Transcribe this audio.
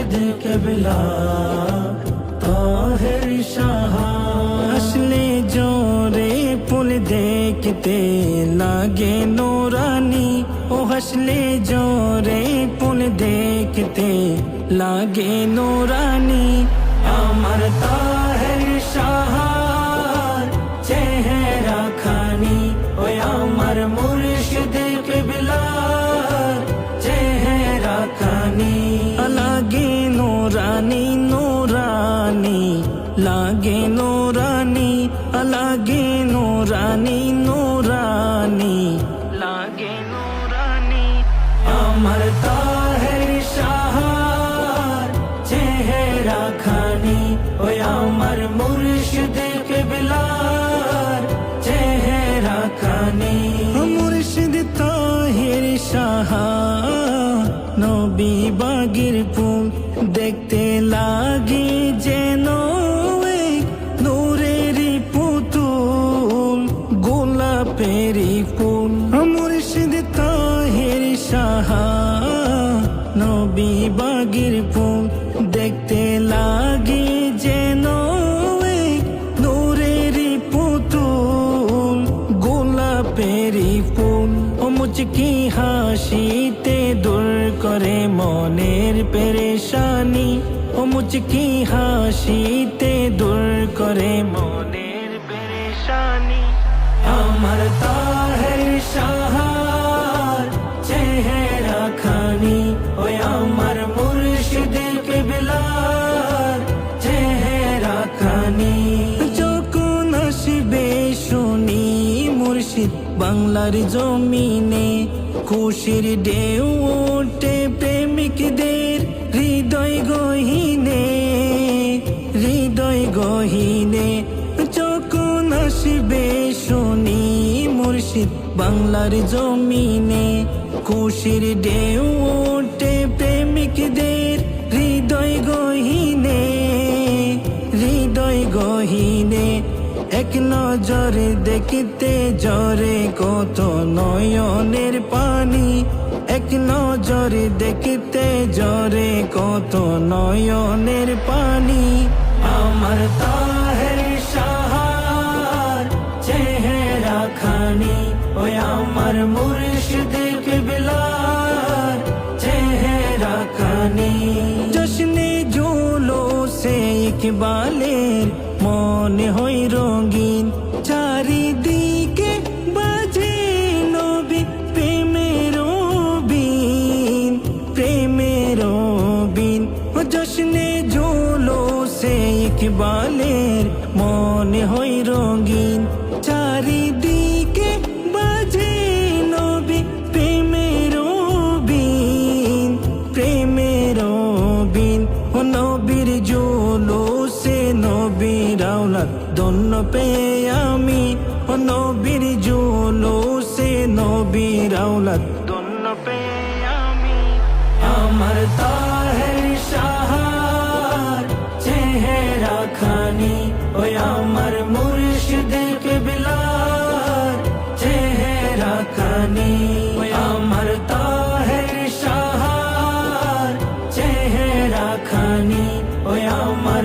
মুর্শিদ কেবলা তাহের শাহ আসলে জোরে পুল দেখতে লাগে নোরানি ও হাসলে জোরে পুল দেখতে লাগে নোরানি আমার তাহের শাহ লাগে নোরানি নোরানি। লাগে নোরানি। আমার তাহের শাহার চেহারা খানি ওই আমার মুর্শিদ কেবলার চেহারা খানি। মুর্শিদ তাহের শাহা নবী বাগির ফুল দেখতে লাগে সাহা নবী বাগির ফুল দেখতে লাগে যেন নূরেরই পুতুল গোলাপেরই ফুল। ও মুচকি হাসিতে দূর করে মনের পেরেশানি। ও মুচকি হাসিতে বাংলার জমিনে খুশির ঢেউ ওঠে প্রেমিকদের হৃদয় গহিনে হৃদয় গহিনে যখন আসবে শুনি মুর্শিদ। বাংলার জমিনে খুশির ঢেউ ওঠে প্রেমিকদের হৃদয় গহিনে হৃদয় গহিনে এক নজর দেখিতে জরে কত নয়নের পানি। এক নজর দেখিতে জরে কত নয়নের পানি। আমার তাহের সাহার চেহারা খানি, ওই আমার মুর্শিদ কেবলার চেহারা খানি। জশনে জুলো সে ইকবালের মনে হই জশনে জুলো সে ইকবালের মনে হই রঙিন। চারিদিকে বাজে নবী, প্রেমের বিন প্রেমের বিন ও নবীর জোলো সে নবীর আওলাদ দন্য পেয়ে আমি। ও নবীর জোলো সে নবীর আওলাদ দন্য পেয়ে আমি। আমার তা খানি ওই আমার